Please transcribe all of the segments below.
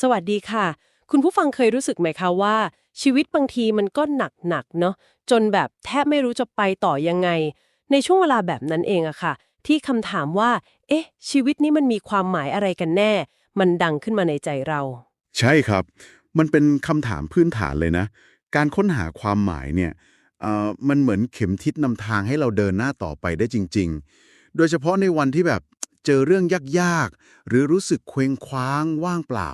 สวัสดีค่ะ คุณผู้ฟังเคยรู้สึกไหมคะว่า ชีวิตบางทีมันก็หนักหนักๆเนาะจนแบบแทบไม่รู้จะไปต่อยังไง ในช่วงเวลาแบบนั้นเองอะค่ะ ที่คำถามว่า เอ๊ะ ชีวิตนี้มันมีความหมายอะไรกันแน่ มันดังขึ้นมาในใจเรา ใช่ครับ มันเป็นคำถามพื้นฐานเลยนะ การค้นหาความหมายเนี่ยมันเหมือนเข็มทิศนำทางให้เราเดินหน้าต่อไปได้จริง ๆ โดยเฉพาะในวันที่แบบเจอเรื่องยากๆ หรือรู้สึกเคว้งคว้างว่างเปล่า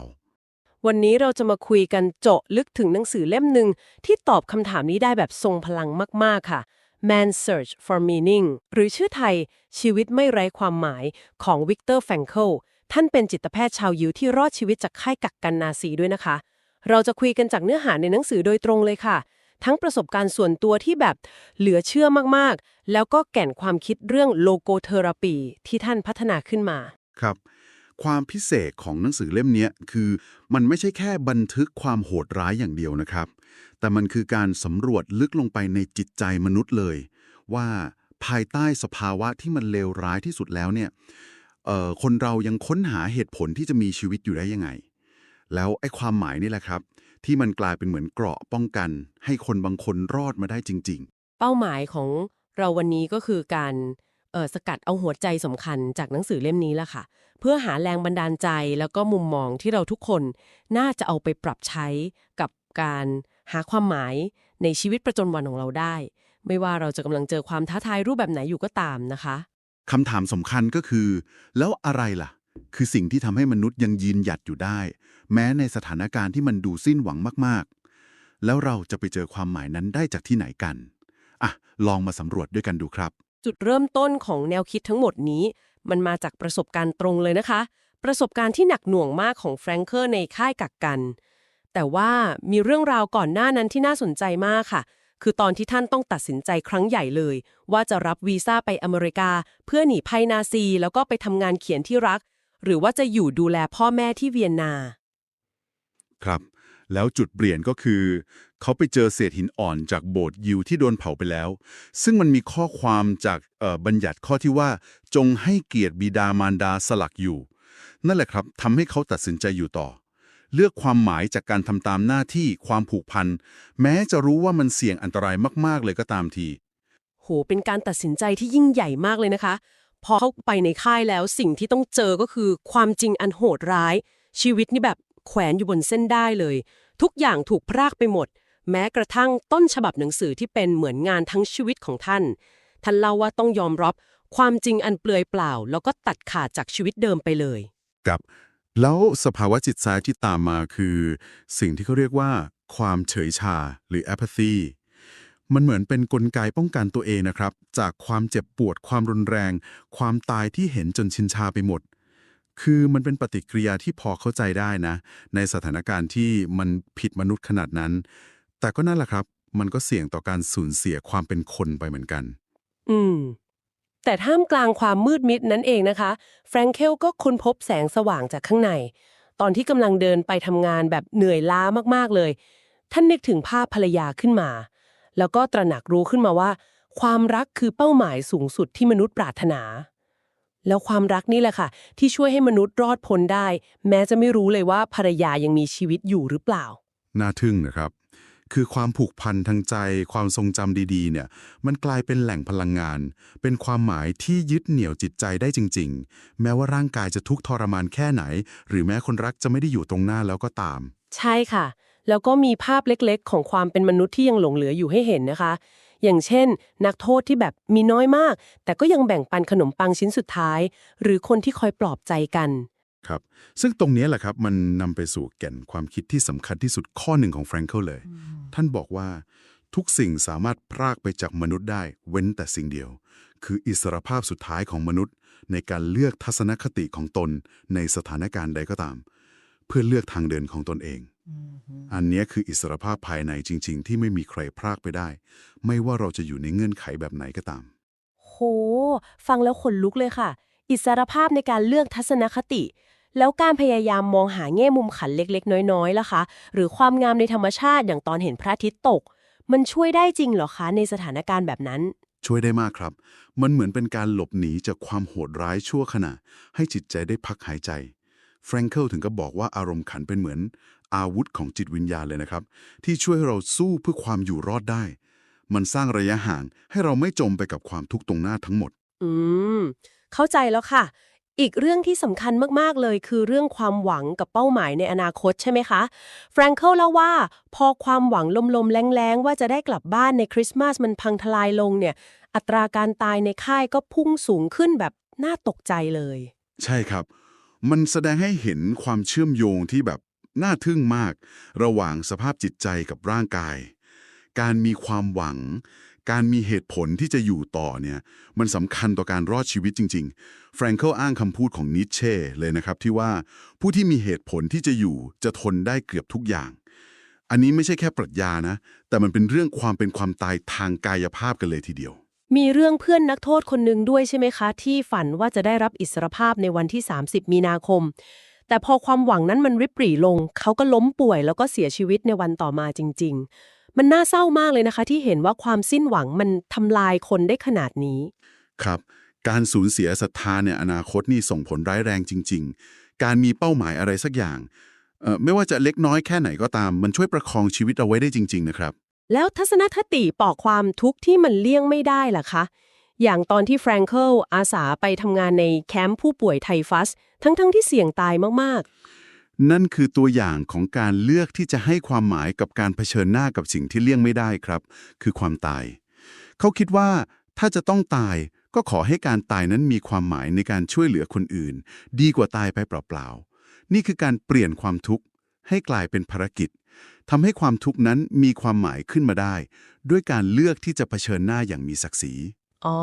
วันนี้เราจะมาคุยกันเจาะลึกถึงหนังสือเล่มหนึ่งที่ตอบคำถามนี้ได้แบบทรงพลังมาก ๆ ค่ะ Man's Search for Meaning หรือชื่อไทย ชีวิตไม่ไร้ความหมายของวิกเตอร์แฟรงเคิลท่านเป็นจิตแพทย์ชาวยิวที่รอดชีวิตจากค่ายกักกันนาซีด้วยนะคะ เราจะคุยกันจากเนื้อหาในหนังสือโดยตรงเลยค่ะ ทั้งประสบการณ์ส่วนตัวที่แบบเหลือเชื่อมากๆ แล้วก็แก่นความคิดเรื่องโลโกเทอราปีที่ท่านพัฒนาขึ้นมา ครับ ความพิเศษของหนังสือเล่มนี้คือมันไม่ใช่แค่บันทึกความโหดร้ายอย่างเดียวนะครับ แต่มันคือการสำรวจลึกลงไปในจิตใจมนุษย์เลย ว่าภายใต้สภาวะที่มันเลวร้ายที่สุดแล้วเนี่ยคนเรายังค้นหาเหตุผลที่จะมีชีวิตอยู่ได้ยังไง แล้วไอ้ความหมายนี่แหละครับ ที่มันกลายเป็นเหมือนเกราะป้องกัน ให้คนบางคนรอดมาได้จริง ๆ เป้าหมายของเราวันนี้ก็คือการ เออสกัดเอาหัวใจสำคัญจากหนังสือเล่มนี้ละค่ะ เพื่อหาแรงบันดาลใจแล้วก็มุมมองที่เราทุกคนน่าจะเอาไปปรับใช้กับการหาความหมายในชีวิตประจำวันของเราได้ ไม่ว่าเราจะกำลังเจอความท้าทายรูปแบบไหนอยู่ก็ตามนะคะคำถามสำคัญก็คือ แล้วอะไรล่ะ คือสิ่งที่ทำให้มนุษย์ยังยืนหยัดอยู่ได้ แม้ในสถานการณ์ที่มันดูสิ้นหวังมากๆ แล้วเราจะไปเจอความหมายนั้นได้จากที่ไหนกันอะลองมาสำรวจด้วยกันดูครับ จุดเริ่มต้นของแนวคิดทั้งหมดนี้ มันมาจากประสบการณ์ตรงเลยนะคะ ประสบการณ์ที่หนักหน่วงมากของแฟรงเกอร์ในค่ายกักกัน แต่ว่ามีเรื่องราวก่อนหน้านั้นที่น่าสนใจมากค่ะ คือตอนที่ท่านต้องตัดสินใจครั้งใหญ่เลย ว่าจะรับวีซ่าไปอเมริกา เพื่อหนีภัยนาซี แล้วก็ไปทำงานเขียนที่รัก หรือว่าจะอยู่ดูแลพ่อแม่ที่เวียนนา ครับ แล้วจุดเปลี่ยนก็คือ เขาไปเจอเศษหินอ่อนจากโบสถ์ยิวที่โดนเผาไปแล้ว ซึ่งมันมีข้อความจากบัญญัติข้อที่ว่า จงให้เกียรติบิดามารดาสลักอยู่ นั่นแหละครับทำให้เขาตัดสินใจอยู่ต่อ เลือกความหมายจากการทำตามหน้าที่ความผูกพัน แม้จะรู้ว่ามันเสี่ยงอันตรายมากๆ เลยก็ตามที โห เป็นการตัดสินใจที่ยิ่งใหญ่มากเลยนะคะ พอเข้าไปในค่ายแล้วสิ่งที่ต้องเจอก็คือความจริงอันโหดร้าย ชีวิตนี่แบบ แขวนอยู่บนเส้นได้เลย ทุกอย่างถูกพรากไปหมด แม้กระทั่งต้นฉบับหนังสือที่เป็นเหมือนงานทั้งชีวิตของท่าน ท่านเล่าว่าต้องยอมรับความจริงอันเปลือยเปล่า แล้วก็ตัดขาดจากชีวิตเดิมไปเลยกับ แล้วสภาวะจิตใจที่ตามมาคือ สิ่งที่เขาเรียกว่า ความเฉยชาหรือ apathy มันเหมือนเป็นนกลไกป้องกันตัวเองนะครับ จากความเจ็บปวดความรุนแรง ความตายที่เห็นจนชินชาไปหมด คือมันเป็นปฏิกิริยาที่พอเข้าใจได้นะ ในสถานการณ์ที่มันผิดมนุษย์ขนาดนั้น แต่ก็นั่นแหละครับ มันก็เสี่ยงต่อการสูญเสียความเป็นคนไปเหมือนกัน อืม แต่ท่ามกลางความมืดมิดนั้นเองนะคะ แฟรงเคลก็ค้นพบแสงสว่างจากข้างใน ตอนที่กำลังเดินไปทำงานแบบเหนื่อยล้ามากๆเลย ท่านนึกถึงภาพภรรยาขึ้นมา แล้วก็ตระหนักรู้ขึ้นมาว่า ความรักคือเป้าหมายสูงสุดที่มนุษย์ปรารถนา แล้วความรักนี่แหละค่ะ ที่ช่วยให้มนุษย์รอดพ้นได้ แม้จะไม่รู้เลยว่าภรรยายังมีชีวิตอยู่หรือเปล่า น่าทึ่งนะครับ คือความผูกพันทางใจ ความทรงจำดีๆ เนี่ย มันกลายเป็นแหล่งพลังงาน เป็นความหมายที่ยึดเหนี่ยวจิตใจได้จริง ๆ แม้ว่าร่างกายจะทุกข์ทรมานแค่ไหน หรือแม้คนรักจะไม่ได้อยู่ตรงหน้าแล้วก็ตาม ใช่ค่ะ แล้วก็มีภาพเล็กๆ ของความเป็นมนุษย์ที่ยังหลงเหลืออยู่ให้เห็นนะคะ อย่างเช่น นักโทษที่แบบมีน้อยมาก แต่ก็ยังแบ่งปันขนมปังชิ้นสุดท้าย หรือคนที่คอยปลอบใจกัน ครับ ซึ่งตรงนี้แหละครับมันนำไปสู่แก่นความคิดที่สำคัญที่สุดข้อหนึ่งของแฟรงเกิลเลย ท่านบอกว่าทุกสิ่งสามารถพรากไปจากมนุษย์ได้ เว้นแต่สิ่งเดียว คืออิสรภาพสุดท้ายของมนุษย์ ในการเลือกทัศนคติของตนในสถานการณ์ใดก็ตาม เพื่อเลือกทางเดินของตนเอง อันเนี้ยคืออิสรภาพภายในจริง ๆ ที่ไม่มีใครพรากไปได้ ไม่ว่าเราจะอยู่ในเงื่อนไขแบบไหนก็ตาม โห ฟังแล้วขนลุกเลยค่ะ อิสรภาพในการเลือกทัศนคติ แล้วการพยายามมองหาแง่มุมขันเล็กๆ น้อยๆล่ะคะ หรือความงามในธรรมชาติอย่างตอนเห็นพระอาทิตย์ตก มันช่วยได้จริงเหรอคะในสถานการณ์แบบนั้น ช่วยได้มากครับ มันเหมือนเป็นการหลบหนีจากความโหดร้ายชั่วขณะ ให้จิตใจได้พักหายใจแฟรงเกิลถึงก็บอกว่าอารมณ์ขันเป็นเหมือน อาวุธของจิตวิญญาณเลยนะครับ ที่ช่วยให้เราสู้เพื่อความอยู่รอดได้ มันสร้างระยะห่างให้เราไม่จมไปกับความทุกข์ตรงหน้าทั้งหมด อืม เข้าใจแล้วค่ะ อีกเรื่องที่สำคัญมากๆเลยคือเรื่องความหวังกับเป้าหมายในอนาคตใช่ไหมคะ แฟรงเคิลเล่าว่า พอความหวังลมๆ แรงๆ ว่าจะได้กลับบ้านในคริสต์มาสมันพังทลายลงเนี่ย อัตราการตายในค่ายก็พุ่งสูงขึ้นแบบน่าตกใจเลย ใช่ครับ มันแสดงให้เห็นความเชื่อมโยงที่แบบ น่าทึ่งมาก ระหว่างสภาพจิตใจกับร่างกาย การมีความหวัง การมีเหตุผลที่จะอยู่ต่อเนี่ยมันสำคัญต่อการรอดชีวิตจริง ๆ แฟรงเคิลอ้างคำพูดของนิเช่เลยนะครับที่ว่าผู้ที่มีเหตุผลที่จะอยู่จะทนได้เกือบทุกอย่าง อันนี้ไม่ใช่แค่ปรัชญานะ แต่มันเป็นเรื่องความเป็นความตายทางกายภาพกันเลยทีเดียวมีเรื่องเพื่อนนักโทษคนหนึ่งด้วยใช่ไหมคะ ที่ฝันว่าจะได้รับอิสรภาพในวันที่ 30 มีนาคม แต่พอความหวังนั้นมันริบหรี่ลง เขาก็ล้มป่วยแล้วก็เสียชีวิตในวันต่อมาจริง ๆ มันน่าเศร้ามากเลยนะคะ ที่เห็นว่าความสิ้นหวังมันทำลายคนได้ขนาดนี้ ครับ การสูญเสียศรัทธาในอนาคตนี่ส่งผลร้ายแรงจริง ๆ การมีเป้าหมายอะไรสักอย่างเอ่อไม่ว่าจะเล็กน้อยแค่ไหนก็ตาม มันช่วยประคองชีวิตเอาไว้ได้จริง ๆ นะครับ แล้วทัศนคติปอกความทุกข์ที่มันเลี่ยงไม่ได้ล่ะคะ อย่างตอนที่แฟรงเคิลอาสาไปทำงานในแคมป์ผู้ป่วยไทฟัส ทั้งๆที่เสี่ยงตายมากๆ นั่นคือตัวอย่างของการเลือกที่จะให้ความหมายกับการเผชิญหน้ากับสิ่งที่เลี่ยงไม่ได้ครับ คือความตาย เขาคิดว่าถ้าจะต้องตายก็ขอให้การตายนั้นมีความหมายในการช่วยเหลือคนอื่น ดีกว่าตายไปเปล่าๆ นี่คือการเปลี่ยนความทุกข์ ให้กลายเป็นภารกิจทำให้ความทุกข์นั้นมีความหมายขึ้นมาได้ ด้วยการเลือกที่จะเผชิญหน้าอย่างมีศักดิ์ศรี อ๋อ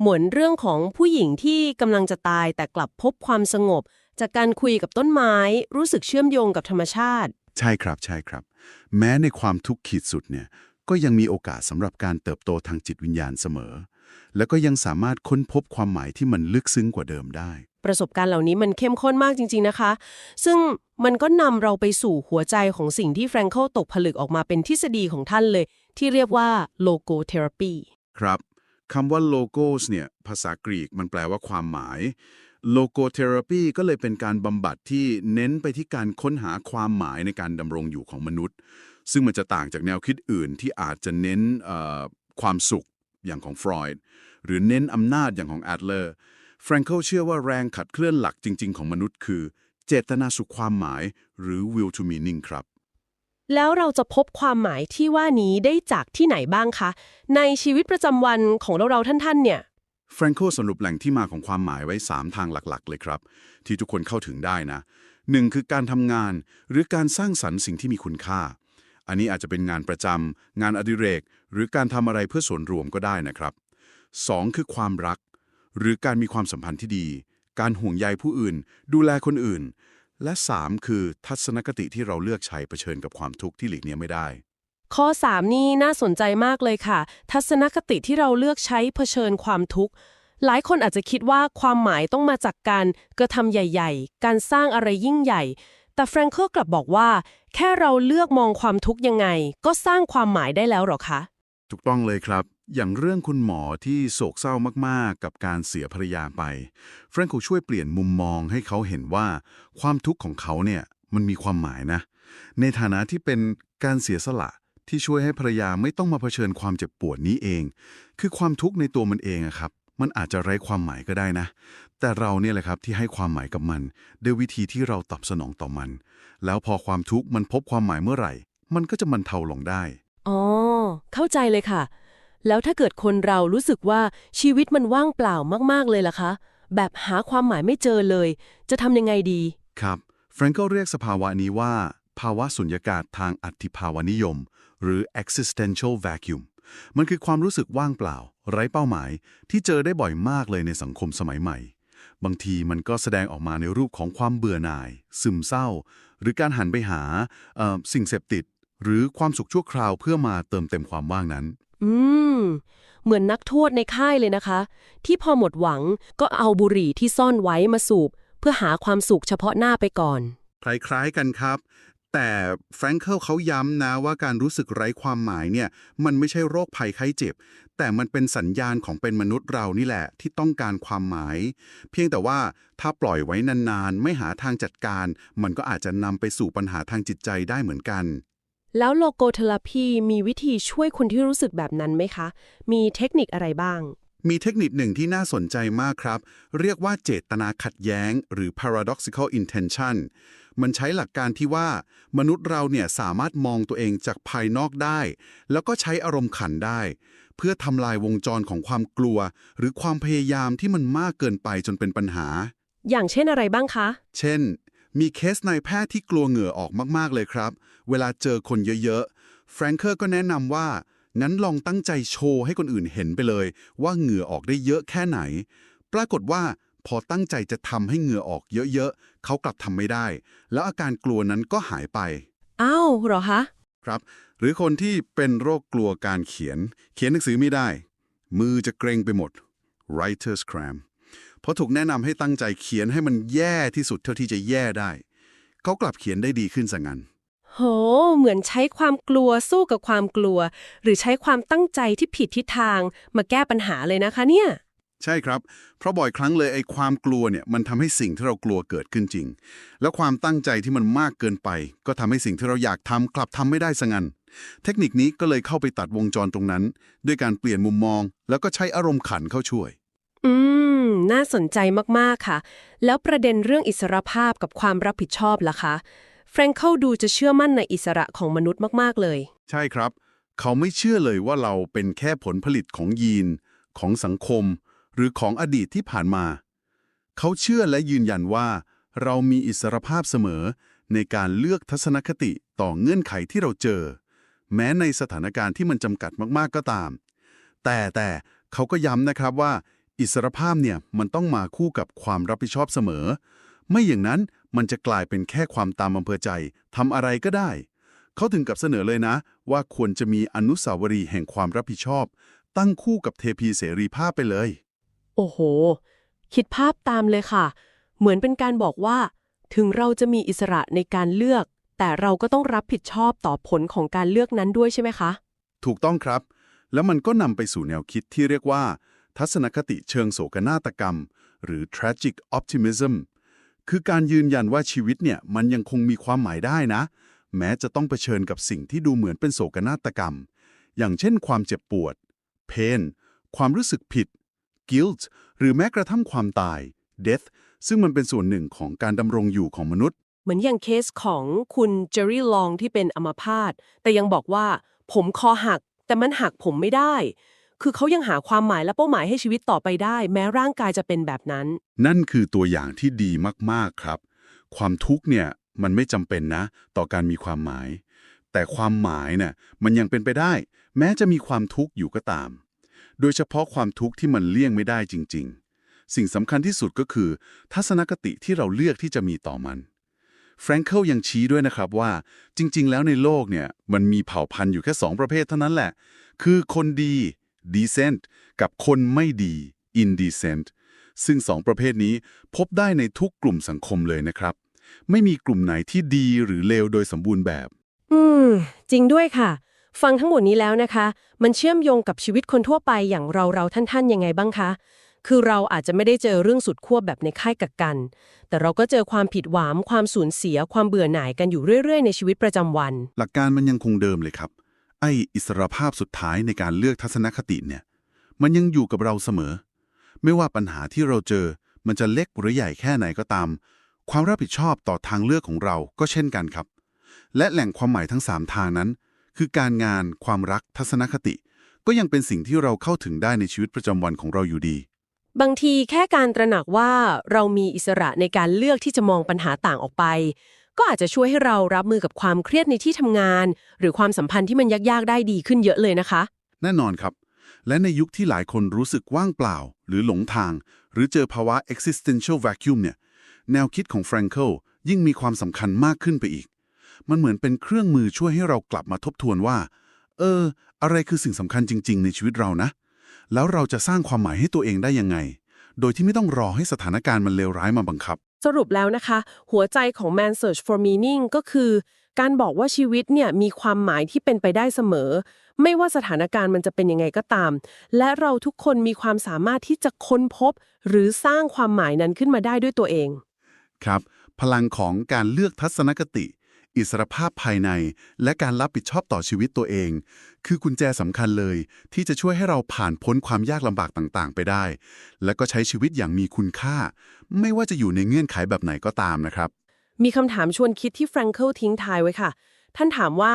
เหมือนเรื่องของผู้หญิงที่กำลังจะตายแต่กลับพบความสงบ จากการคุยกับต้นไม้รู้สึกเชื่อมโยงกับธรรมชาติ ใช่ครับใช่ครับ แม้ในความทุกข์ขีดสุดเนี่ยก็ยังมีโอกาสสำหรับการเติบโตทางจิตวิญญาณเสมอ แล้วก็ยังสามารถค้นพบความหมายที่มันลึกซึ้งกว่าเดิมได้ ประสบการณ์เหล่านี้มันเข้มข้นมากจริง ๆนะคะ ซึ่งมันก็นำเราไปสู่หัวใจของสิ่งที่แฟรงเคิลตกผลึกออกมาเป็นทฤษฎีของท่านเลย ที่เรียกว่าโลโกเทอราปี ครับคำว่า logos เนี่ยภาษากรีกมันแปลว่าความหมาย logotherapy ก็เลยเป็นการบำบัดที่เน้นไปที่การค้นหาความหมายในการดำรงอยู่ของมนุษย์ ซึ่งมันจะต่างจากแนวคิดอื่นที่อาจจะเน้นความสุขอย่างของฟรอยด์หรือเน้นอำนาจอย่างของแอดเลอร์แฟรงเคิลเชื่อว่าแรงขัดเคลื่อนหลักจริง ๆ ของมนุษย์คือ เจตนาสู่ความหมายหรือ will to meaning ครับ แล้วเราจะพบความหมายที่ว่านี้ได้จากที่ไหนบ้างคะ ในชีวิตประจำวันของเราๆท่านๆเนี่ย แฟรงโกสรุปแหล่งที่มาของความหมายไว้ 3 ทางหลักๆ เลยครับ ที่ทุกคนเข้าถึงได้นะหนึ่งคือการทำงานหรือการสร้างสรรค์สิ่งที่มีคุณค่า อันนี้อาจจะเป็นงานประจำงานอดิเรก หรือการทำอะไรเพื่อส่วนรวมก็ได้นะครับ 2. คือความรัก หรือการมีความสัมพันธ์ที่ดี การห่วงใยผู้อื่น ดูแลคนอื่น และ 3 คือทัศนคติที่เราเลือกใช้เผชิญกับความทุกข์ที่หลีกเลี่ยงไม่ได้ ข้อ 3 นี่น่าสนใจมากเลยค่ะ ทัศนคติที่เราเลือกใช้เผชิญความทุกข์หลายคนอาจจะคิดว่าความหมายต้องมาจากการกระทำใหญ่ๆ การสร้างอะไรยิ่งใหญ่ แต่แฟรงเคิลกลับบอกว่า แค่เราเลือกมองความทุกข์ยังไง ก็สร้างความหมายได้แล้วหรอคะ ถูกต้องเลยครับ อย่างเรื่องคุณหมอที่โศกเศร้ามากๆ กับการเสียภรรยาไปแฟรงโกช่วยเปลี่ยนมุมมองให้เขาเห็นว่าความทุกข์ของเขาเนี่ยมันมีความหมายนะ ในฐานะที่เป็นการเสียสละที่ช่วยให้ภรรยาไม่ต้องมาเผชิญความเจ็บปวดนี้เอง คือความทุกข์ในตัวมันเองอะครับ มันอาจจะไร้ความหมายก็ได้นะ แต่เราเนี่ยแหละครับที่ให้ความหมายกับมันด้วยวิธีที่เราตอบสนองต่อมัน แล้วพอความทุกข์มันพบความหมายเมื่อไหร่ มันก็จะบรรเทาลงได้ อ๋อ เข้าใจเลยค่ะ แล้วถ้าเกิดคนเรารู้สึกว่าชีวิตมันว่างเปล่ามากๆเลยล่ะคะ แบบหาความหมายไม่เจอเลย จะทำยังไงดี ครับแฟรงเกิลเรียกสภาวะนี้ว่า ภาวะสุญญากาศทางอธิภาวนิยม หรือ existential vacuum มันคือความรู้สึกว่างเปล่า ไร้เป้าหมาย ที่เจอได้บ่อยมากเลยในสังคมสมัยใหม่ บางทีมันก็แสดงออกมาในรูปของความเบื่อหน่าย ซึมเศร้า หรือการหันไปหาสิ่งเสพติด หรือความสุขชั่วคราวเพื่อมาเติมเต็มความว่างนั้น อืม เหมือนนักโทษในค่ายเลยนะคะ ที่พอหมดหวังก็เอาบุหรี่ที่ซ่อนไว้มาสูบ เพื่อหาความสุขเฉพาะหน้าไปก่อน คล้ายๆกันครับ แต่แฟรงเคิลเขาย้ำนะว่าการรู้สึกไร้ความหมายเนี่ย มันไม่ใช่โรคภัยไข้เจ็บ แต่มันเป็นสัญญาณของเป็นมนุษย์เรานี่แหละ ที่ต้องการความหมาย เพียงแต่ว่าถ้าปล่อยไว้นานๆ ไม่หาทางจัดการ มันก็อาจจะนำไปสู่ปัญหาทางจิตใจได้เหมือนกัน แล้วโลโกเทอราพีมีวิธีช่วยคนที่รู้สึกแบบนั้นไหมคะ มีเทคนิคอะไรบ้าง มีเทคนิคหนึ่งที่น่าสนใจมากครับ เรียกว่าเจตนาขัดแย้ง หรือ paradoxical intention มันใช้หลักการที่ว่า มนุษย์เราเนี่ยสามารถมองตัวเองจากภายนอกได้ แล้วก็ใช้อารมณ์ขันได้ เพื่อทำลายวงจรของความกลัว หรือความพยายามที่มันมากเกินไปจนเป็นปัญหา อย่างเช่นอะไรบ้างคะ เช่น มีเคสนายแพทย์ที่กลัวเหงื่อออกมาก ๆ เลยครับ เวลาเจอคนเยอะ ๆ แฟรงเกอร์ก็แนะนำว่างั้นลองตั้งใจโชว์ให้คนอื่นเห็นไปเลย ว่าเหงื่อออกได้เยอะแค่ไหน ปรากฏว่าพอตั้งใจจะทำให้เหงื่อออกเยอะ ๆ เขากลับทำไม่ได้ แล้วอาการกลัวนั้นก็หายไป อ้าวเหรอคะครับ หรือคนที่เป็นโรคกลัวการเขียน เขียนหนังสือไม่ได้ มือจะเกรงไปหมด writer's cramp เพราะถูกแนะนำให้ตั้งใจเขียนให้มันแย่ที่สุดเท่าที่จะแย่ได้ เขากลับเขียนได้ดีขึ้นซะงั้นโห เหมือนใช้ความกลัวสู้กับความกลัว หรือใช้ความตั้งใจที่ผิดทิศทางมาแก้ปัญหาเลยนะคะเนี่ย ใช่ครับ เพราะบ่อยครั้งเลยไอ้ความกลัวเนี่ยมันทำให้สิ่งที่เรากลัวเกิดขึ้นจริง แล้วความตั้งใจที่มันมากเกินไป ก็ทำให้สิ่งที่เราอยากทำกลับทำไม่ได้ซะงั้นเทคนิคนี้ก็เลยเข้าไปตัดวงจรตรงนั้น ด้วยการเปลี่ยนมุมมอง แล้วก็ใช้อารมณ์ขันเข้าช่วย อืม น่าสนใจมากๆค่ะ แล้วประเด็นเรื่องอิสรภาพกับความรับผิดชอบล่ะคะ แฟรงเคิลดูจะเชื่อมั่นในอิสระของมนุษย์มากๆเลย ใช่ครับ เขาไม่เชื่อเลยว่าเราเป็นแค่ผลผลิตของยีน ของสังคม หรือของอดีตที่ผ่านมา เขาเชื่อและยืนยันว่า เรามีอิสรภาพเสมอ ในการเลือกทัศนคติต่อเงื่อนไขที่เราเจอ แม้ในสถานการณ์ที่มันจำกัดมากๆก็ตาม แต่แต่เขาก็ย้ำนะครับว่า อิสรภาพเนี่ยมันต้องมาคู่กับความรับผิดชอบเสมอ ไม่อย่างนั้นมันจะกลายเป็นแค่ความตามอำเภอใจทำอะไรก็ได้ เขาถึงกับเสนอเลยนะ ว่าควรจะมีอนุสาวรีย์แห่งความรับผิดชอบ ตั้งคู่กับเทพีเสรีภาพไปเลย โอ้โห คิดภาพตามเลยค่ะ เหมือนเป็นการบอกว่า ถึงเราจะมีอิสระในการเลือก แต่เราก็ต้องรับผิดชอบต่อผลของการเลือกนั้นด้วยใช่ไหมคะ ถูกต้องครับ แล้วมันก็นำไปสู่แนวคิดที่เรียกว่า ทัศนคติเชิงโศกนาฏกรรม หรือ tragic optimism คือการยืนยันว่าชีวิตเนี่ยมันยังคงมีความหมายได้นะ แม้จะต้องเผชิญกับสิ่งที่ดูเหมือนเป็นโศกนาฏกรรม อย่างเช่นความเจ็บปวด pain ความรู้สึกผิด guilt หรือแม้กระทั่งความตาย death ซึ่งมันเป็นส่วนหนึ่งของการดำรงอยู่ของมนุษย์ เหมือนอย่างเคสของคุณเจอรี่ลองที่เป็นอัมพาตแต่ยังบอกว่า ผมคอหัก แต่มันหักผมไม่ได้ คือเขายังหาความหมายและเป้าหมายให้ชีวิตต่อไปได้ แม้ร่างกายจะเป็นแบบนั้น นั่นคือตัวอย่างที่ดีมากๆครับ ความทุกข์เนี่ยมันไม่จำเป็นนะ ต่อการมีความหมาย แต่ความหมายเนี่ยมันยังเป็นไปได้ แม้จะมีความทุกข์อยู่ก็ตาม โดยเฉพาะความทุกข์ที่มันเลี่ยงไม่ได้จริง ๆ สิ่งสำคัญที่สุดก็คือ ทัศนคติที่เราเลือกที่จะมีต่อมันแฟรงเคิลยังชี้ด้วยนะครับว่า จริง ๆ แล้วในโลกเนี่ยมันมีเผ่าพันธุ์อยู่แค่สองประเภทเท่านั้นแหละ คือคนดี decent กับคนไม่ดี indecent ซึ่งสองประเภทนี้พบได้ในทุกกลุ่มสังคมเลยนะครับ ไม่มีกลุ่มไหนที่ดีหรือเลวโดยสมบูรณ์แบบ อืม จริงด้วยค่ะ ฟังทั้งหมดนี้แล้วนะคะ มันเชื่อมโยงกับชีวิตคนทั่วไปอย่างเราเราท่านๆยังไงบ้างคะ คือเราอาจจะไม่ได้เจอเรื่องสุดขั้วแบบในค่ายกักกัน แต่เราก็เจอความผิดหวังความสูญเสีย ความเบื่อหน่ายกันอยู่เรื่อย ๆ ในชีวิตประจำวัน หลักการมันยังคงเดิมเลยครับ ไอ้อิสรภาพสุดท้ายในการเลือกทัศนคติเนี่ย มันยังอยู่กับเราเสมอ ไม่ว่าปัญหาที่เราเจอ มันจะเล็กหรือใหญ่แค่ไหนก็ตาม ความรับผิดชอบต่อทางเลือกของเราก็เช่นกันครับ และแหล่งความหมายทั้ง 3 ทางนั้น คือการงานความรักทัศนคติ ก็ยังเป็นสิ่งที่เราเข้าถึงได้ในชีวิตประจำวันของเราอยู่ดี บางทีแค่การตระหนักว่าเรามีอิสระในการเลือกที่จะมองปัญหาต่างออกไป ก็อาจจะช่วยให้เรารับมือกับความเครียดในที่ทำงาน หรือความสัมพันธ์ที่มันยากๆได้ดีขึ้นเยอะเลยนะคะ แน่นอนครับ และในยุคที่หลายคนรู้สึกว่างเปล่า หรือหลงทาง หรือเจอภาวะ existential vacuum เนี่ย แนวคิดของแฟรงเคิลยิ่งมีความสำคัญมากขึ้นไปอีก มันเหมือนเป็นเครื่องมือช่วยให้เรากลับมาทบทวนว่า เออ อะไรคือสิ่งสำคัญจริง ๆ ในชีวิตเรานะ แล้วเราจะสร้างความหมายให้ตัวเองได้ยังไง โดยที่ไม่ต้องรอให้สถานการณ์มันเลวร้ายมาบังคับ สรุปแล้วนะคะ หัวใจของ Man Search for Meaning ก็คือ การบอกว่าชีวิตเนี่ยมีความหมายที่เป็นไปได้เสมอ ไม่ว่าสถานการณ์มันจะเป็นยังไงก็ตาม และเราทุกคนมีความสามารถที่จะค้นพบ หรือสร้างความหมายนั้นขึ้นมาได้ด้วยตัวเอง ครับ พลังของการเลือกทัศนคติ อิสรภาพภายใน และการรับผิดชอบต่อชีวิตตัวเอง คือกุญแจสำคัญเลย ที่จะช่วยให้เราผ่านพ้นความยากลำบากต่างๆ ไปได้ และก็ใช้ชีวิตอย่างมีคุณค่า ไม่ว่าจะอยู่ในเงื่อนไขแบบไหนก็ตามนะครับ มีคำถามชวนคิดที่แฟรงเกิลทิ้งทายไว้ค่ะ ท่านถามว่า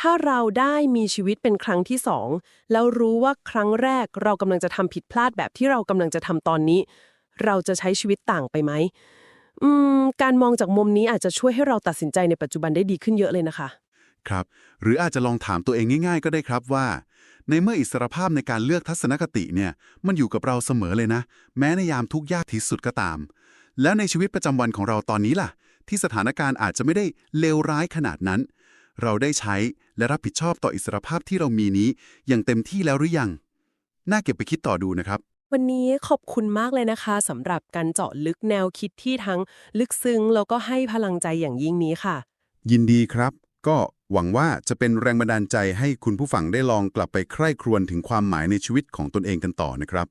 ถ้าเราได้มีชีวิตเป็นครั้งที่สองแล้วรู้ว่าครั้งแรกเรากำลังจะทำผิดพลาดแบบที่เรากำลังจะทำตอนนี้ เราจะใช้ชีวิตต่างไปไหม อืมการมองจากมุมนี้อาจจะช่วยให้เราตัดสินใจในปัจจุบันได้ดีขึ้นเยอะเลยนะคะ ครับ หรืออาจจะลองถามตัวเองง่าย ๆ ก็ได้ครับว่า ในเมื่ออิสรภาพในการเลือกทัศนคติเนี่ย มันอยู่กับเราเสมอเลยนะ แม้ในยามทุกข์ยากที่สุดก็ตาม แล้วในชีวิตประจำวันของเราตอนนี้ล่ะ ที่สถานการณ์อาจจะไม่ได้เลวร้ายขนาดนั้น เราได้ใช้และรับผิดชอบต่ออิสรภาพที่เรามีนี้อย่างเต็มที่แล้วหรือยัง น่าเก็บไปคิดต่อดูนะครับ วันนี้ขอบคุณมากเลยนะคะสำหรับการเจาะลึกแนวคิดที่ทั้งลึกซึ้งแล้วก็ให้พลังใจอย่างยิ่งนี้ค่ะ ยินดีครับ ก็หวังว่าจะเป็นแรงบันดาลใจให้คุณผู้ฟังได้ลองกลับไปใคร่ครวญถึงความหมายในชีวิตของตนเองกันต่อนะครับ